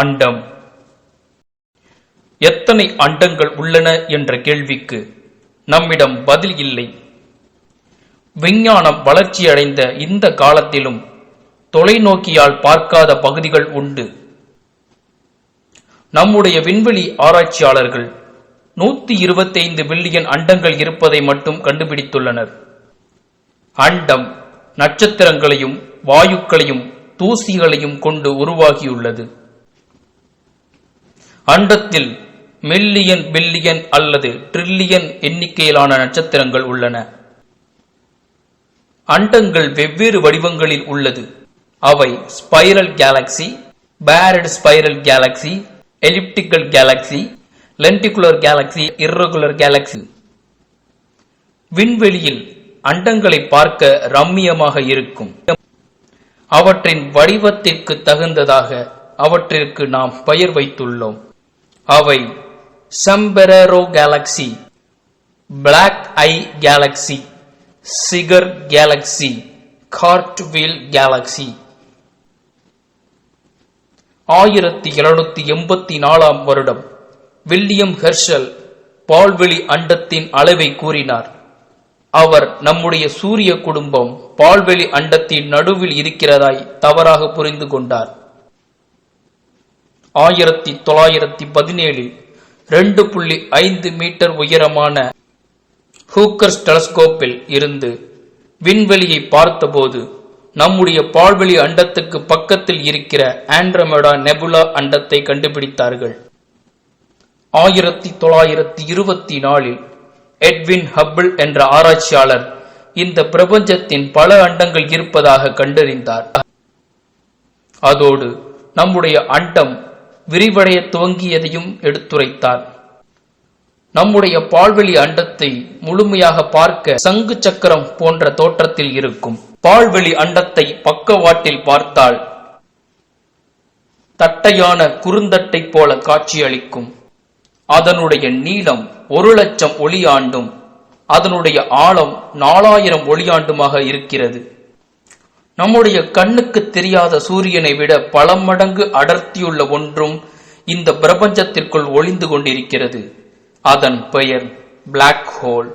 அண்டம். எத்தனை அண்டங்கள் உள்ளன என்ற கேள்விக்கு நம்மிடம் பதில் இல்லை. விஞ்ஞானம் வளர்ச்சியடைந்த இந்த காலத்திலும் தொலைநோக்கியால் பார்க்காத பகுதிகள் உண்டு. நம்முடைய விண்வெளி ஆராய்ச்சியாளர்கள் நூத்தி இருபத்தைந்து பில்லியன் அண்டங்கள் இருப்பதை மட்டும் கண்டுபிடித்துள்ளனர். அண்டம் நட்சத்திரங்களையும் வாயுக்களையும் தூசிகளையும் கொண்டு உருவாகியுள்ளது. அண்டத்தில் மில்லியன் பில்லியன் அல்லது ட்ரில்லியன் எண்ணிக்கையிலான நட்சத்திரங்கள் உள்ளன. அண்டங்கள் வெவ்வேறு வடிவங்களில் உள்ளது. அவை spiral galaxy barred spiral galaxy elliptical galaxy lenticular galaxy irregular galaxy விண்வெளியில் அண்டங்களை பார்க்க ரம்மியமாக இருக்கும். அவற்றின் வடிவத்திற்கு தகுந்ததாக அவற்றிற்கு நாம் பெயர் வைத்துள்ளோம். அவை sombrero galaxy black eye galaxy cigar galaxy cartwheel galaxy ஆயிரத்தி எழுநூத்தி எண்பத்தி நாலாம் வருடம் வில்லியம் ஹெர்ஷல் பால்வெளி அண்டத்தின் அளவை கூறினார். அவர் நம்முடைய சூரிய குடும்பம் பால்வெளி அண்டத்தின் நடுவில் இருக்கிறதாய் தவறாக புரிந்து கொண்டார். ஆயிரத்தி தொள்ளாயிரத்தி பதினேழில் ரெண்டு புள்ளி ஐந்து மீட்டர் உயரமான ஹூக்கர்ஸ் டெலஸ்கோப்பில் இருந்து விண்வெளியை பார்த்தபோது நம்முடைய பால்வெளி அண்டத்துக்கு பக்கத்தில் இருக்கிற ஆண்ட்ரமெடா நெபுலா அண்டத்தை கண்டுபிடித்தார்கள். ஆயிரத்தி தொள்ளாயிரத்தி இருபத்தி நாலில் எட்வின் ஹப்பிள் என்ற ஆராய்ச்சியாளர் இந்த பிரபஞ்சத்தின் பல அண்டங்கள் இருப்பதாக கண்டறிந்தார். அதோடு நம்முடைய அண்டம் விரிவடைய துவங்கியதையும் எடுத்துரைத்தார். நம்முடைய பால்வெளி அண்டத்தை முழுமையாக பார்க்க சங்கு சக்கரம் போன்ற தோற்றத்தில் இருக்கும். பால்வெளி அண்டத்தை பக்கவாட்டில் பார்த்தால் தட்டையான குறுந்தட்டை போல காட்சியளிக்கும். அதனுடைய நீளம் ஒரு லட்சம் ஒளியாண்டும் அதனுடைய ஆழம் நாலாயிரம் ஒளியாண்டுமாக இருக்கிறது. நம்முடைய கண்ணுக்கு தெரியாத சூரியனை விட பல மடங்கு அடர்த்தியுள்ள ஒன்றும் இந்த பிரபஞ்சத்திற்குள் ஒளிந்து கொண்டிருக்கிறது. அதன் பெயர் பிளாக் ஹோல்